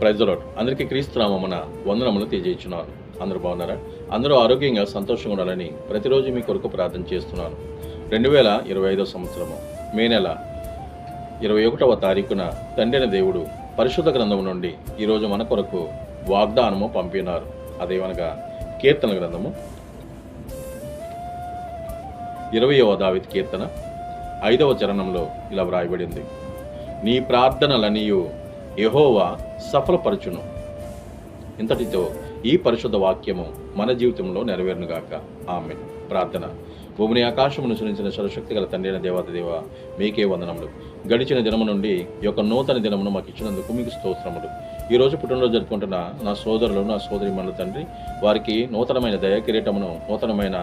ప్రైజలోడ్ అందరికీ క్రీస్తునామమున వందనములు తెలియజేస్తున్నాను. అందరూ బాగున్నారా? అందరూ ఆరోగ్యంగా సంతోషంగా ఉండాలని ప్రతిరోజు మీ కొరకు ప్రార్థన చేస్తున్నాను. రెండు వేల ఇరవై ఐదో సంవత్సరము మే నెల ఇరవై ఒకటవ తారీఖున తండ్రిన దేవుడు పరిశుద్ధ గ్రంథము నుండి ఈరోజు మన కొరకు వాగ్దానము పంపినారు. అదేమనగా కీర్తన గ్రంథము. ఇరవయవ దావిత్ కీర్తన ఐదవ చరణంలో ఇలా వ్రాయబడింది. నీ ప్రార్థనలనియు యహోవా సఫలపరచును. ఇంతటితో ఈ పరిశుద్ధ వాక్యము మన జీవితంలో నెరవేరునుగాక ఆమె ప్రార్థన. భూమిని ఆకాశమును సురించిన సరశక్తి గల తండ్రి అయిన దేవత దేవ మీకే వందనములు. గడిచిన దినము నుండి యొక్క నూతన దినమును మాకు ఇచ్చినందుకు మీకు స్తోత్రములు. ఈ రోజు పుట్టినరోజు జరుపుకుంటున్న నా సోదరులు నా సోదరి మన తండ్రి వారికి నూతనమైన దయ కిరీటమును నూతనమైన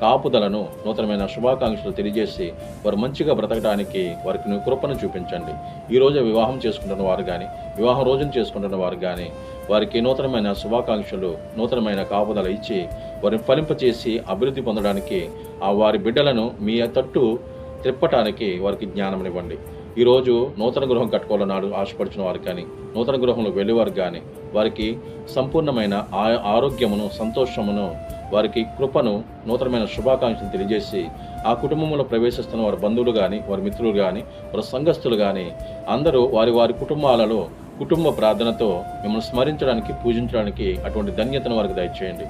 కాపుదలను నూతనమైన శుభాకాంక్షలు తెలియజేసి వారు మంచిగా బ్రతకడానికి వారికి కృపను చూపించండి. ఈ వివాహం చేసుకుంటున్న వారు కానీ వివాహం రోజున చేసుకుంటున్న వారు కానీ వారికి నూతనమైన శుభాకాంక్షలు నూతనమైన కాపుదల ఇచ్చి వారిని ఫలింపచేసి అభివృద్ధి పొందడానికి ఆ వారి బిడ్డలను మీ తట్టు త్రిప్పటానికి వారికి జ్ఞానమివ్వండి ఈరోజు నూతన గృహం కట్టుకోవాలన్నాడు ఆశపడుచున్న వారు కానీ నూతన గృహంలో వెళ్ళేవారు కానీ వారికి సంపూర్ణమైన ఆ- ఆరోగ్యమును సంతోషమును వారికి కృపను నూతనమైన శుభాకాంక్షలు తెలియజేసి ఆ కుటుంబంలో ప్రవేశిస్తున్న వారి బంధువులు కానీ వారి మిత్రులు కానీ వారి సంఘస్థులు కానీ అందరూ వారి వారి కుటుంబాలలో కుటుంబ ప్రార్థనతో మిమ్మల్ని స్మరించడానికి పూజించడానికి అటువంటి ధన్యతను వారికి దయచేయండి.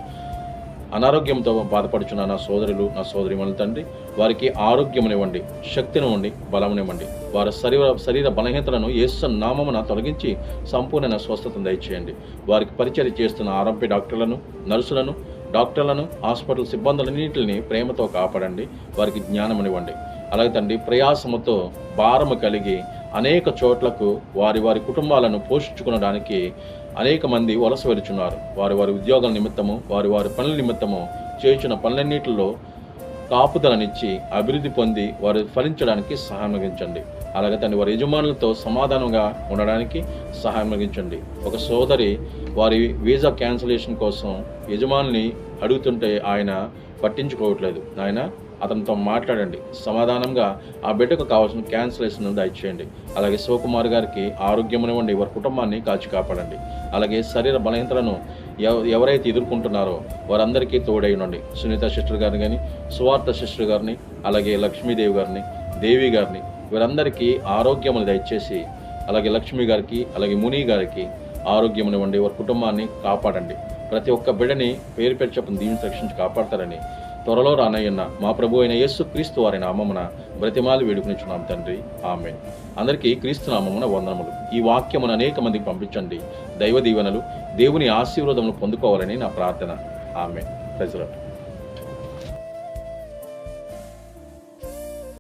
అనారోగ్యంతో బాధపడుచున్న నా సోదరులు నా సోదరి తండ్రి వారికి ఆరోగ్యమునివ్వండి శక్తినివ్వండి బలమునివ్వండి. వారి శరీర శరీర బలహీనతలను యేసు నామమున తొలగించి సంపూర్ణ స్వస్థతను దయచేయండి. వారికి పరిచయం చేస్తున్న ఆరోగ్య డాక్టర్లను నర్సులను డాక్టర్లను హాస్పిటల్ సిబ్బందులన్నింటిని ప్రేమతో కాపాడండి వారికి జ్ఞానమునివ్వండి. అలాగే తండ్రి ప్రయాసముతో భారము కలిగి అనేక చోట్లకు వారి వారి కుటుంబాలను పోషించుకునడానికి అనేక మంది వలస వెలుచున్నారు వారి వారి ఉద్యోగాల నిమిత్తము వారి వారి పనుల నిమిత్తము చేసిన పనులన్నిటిలో కాపుదలనిచ్చి అభివృద్ధి పొంది వారు ఫలించడానికి సహాయం అందించండి. అలాగే తన వారి యజమానులతో సమాధానంగా ఉండడానికి సహాయం అందించండి. ఒక సోదరి వారి వీసా క్యాన్సిలేషన్ కోసం యజమానిని అడుగుతుంటే ఆయన పట్టించుకోవట్లేదు. ఆయన అతనితో మాట్లాడండి. సమాధానంగా ఆ బిడ్డకు కావాల్సిన క్యాన్సిలేషన్ దయచేయండి అలాగే శివకుమార్ గారికి ఆరోగ్యమునివ్వండి. వారి కుటుంబాన్ని కాచి కాపాడండి. అలాగే శరీర బలహీనతలను ఎవరైతే ఎదుర్కొంటున్నారో వారందరికీ తోడై ఉండండి సునీత సిస్టర్ గారిని కానీ సువార్త సిస్టర్ గారిని అలాగే లక్ష్మీదేవి గారిని దేవి గారిని వీరందరికీ ఆరోగ్యములు దయచేసి అలాగే లక్ష్మి గారికి అలాగే ముని గారికి ఆరోగ్యం ఇవ్వండి వారి కుటుంబాన్ని కాపాడండి. ప్రతి ఒక్క బిడ్డని పేరు పేరు చెప్పని దీవిని రక్షించి కాపాడతారని త్వరలో రానయ్యన్న మా ప్రభు అయిన యేసు క్రీస్తు వారి నామమున బ్రతిమాలు వేడుకునిచున్నాం తండ్రి. ఆమె అందరికీ క్రీస్తు నామమున వందనములు. ఈ వాక్యమును అనేక మందికి పంపించండి. దైవ దీవెనలు దేవుని ఆశీర్వాదమును పొందుకోవాలని నా ప్రార్థన. ఆమె ప్రజలకు